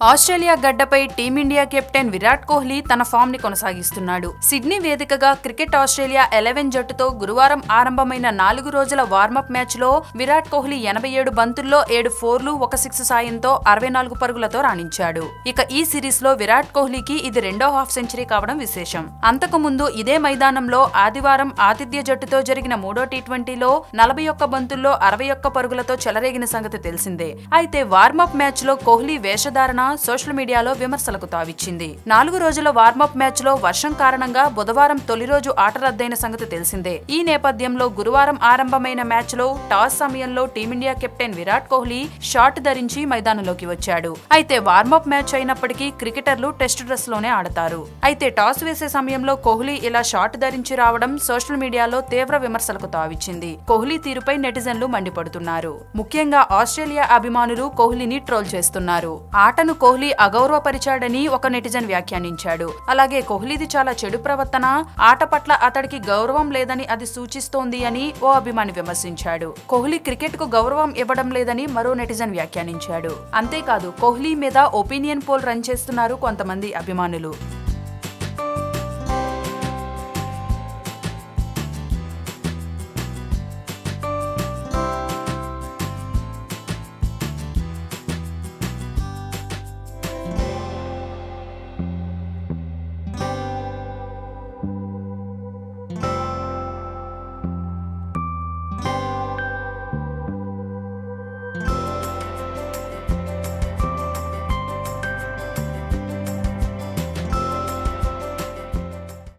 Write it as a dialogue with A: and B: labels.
A: Australia గడ్డపై team India captain Virat Kohli తన ఫామ్ని కొనసాగిస్తున్నాడు. సిడ్నీ వేదికగా క్రికెట్ ఆస్ట్రేలియా ఎలెవెన్ జట్టుతో గురువారం ఆరంభమైన నాలుగు రోజుల వార్మప్ మ్యాచ్లో విరాట్ కోహ్లీ ఎనభై ఏడు బంతుల్లో ఏడు ఫోర్లు ఒక సిక్స్ సాయంతో అరవై నాలుగు పరుగులతో రాణించాడు. ఇక ఈ సిరీస్లో విరాట్ కోహ్లీకి ఇది రెండో హాఫ్ సెంచరీ కావడం విశేషం. అంతకుముందు ఇదే మైదానంలో ఆదివారం ఆతిథ్య జట్టుతో జరిగిన మూడో టీ ట్వంటీలో నలభై ఒక్క బంతుల్లో అరవై ఒక్క పరుగులతో చెలరేగిన సంగతి తెలిసిందే. అయితే వార్మప్ మ్యాచ్లో కోహ్లీ వేషధారణ సోషల్ మీడియాలో విమర్శలకు తావిచ్చింది. నాలుగు రోజుల వార్మప్ మ్యాచ్లో వర్షం కారణంగా బుధవారం తొలి రోజు ఆట రద్దయిన సంగతి తెలిసిందే. ఈ నేపథ్యంలో గురువారం ఆరంభమైన మ్యాచ్లో టాస్ సమయంలో team India captain Virat Kohli short ధరించి మైదానంలోకి వచ్చాడు. అయితే వార్మప్ మ్యాచ్ అయినప్పటికీ క్రికెటర్లు టెస్ట్ డ్రెస్లోనే ఆడతారు. అయితే టాస్ వేసే సమయంలో కోహ్లీ ఇలా షార్ట్ ధరించి రావడం సోషల్ మీడియాలో తీవ్ర విమర్శలకు తావిచ్చింది. కోహ్లీ తీరుపై నెటిజన్లు మండిపడుతున్నారు. ముఖ్యంగా ఆస్ట్రేలియా అభిమానులు కోహ్లీని ట్రోల్ చేస్తున్నారు. ఆటను కోహ్లీ అగౌరవపరిచాడని ఒక నెటిజన్ వ్యాఖ్యానించాడు. అలాగే కోహ్లీది చాలా చెడు ప్రవర్తన ఆట పట్ల అతడికి గౌరవం లేదని అది సూచిస్తోంది అని ఓ అభిమాని విమర్శించాడు. కోహ్లీ క్రికెట్కు గౌరవం ఇవ్వడం లేదని మరో నెటిజన్ వ్యాఖ్యానించాడు. అంతేకాదు కోహ్లీ మీద ఒపీనియన్ పోల్ రన్ చేస్తున్నారు కొంతమంది అభిమానులు.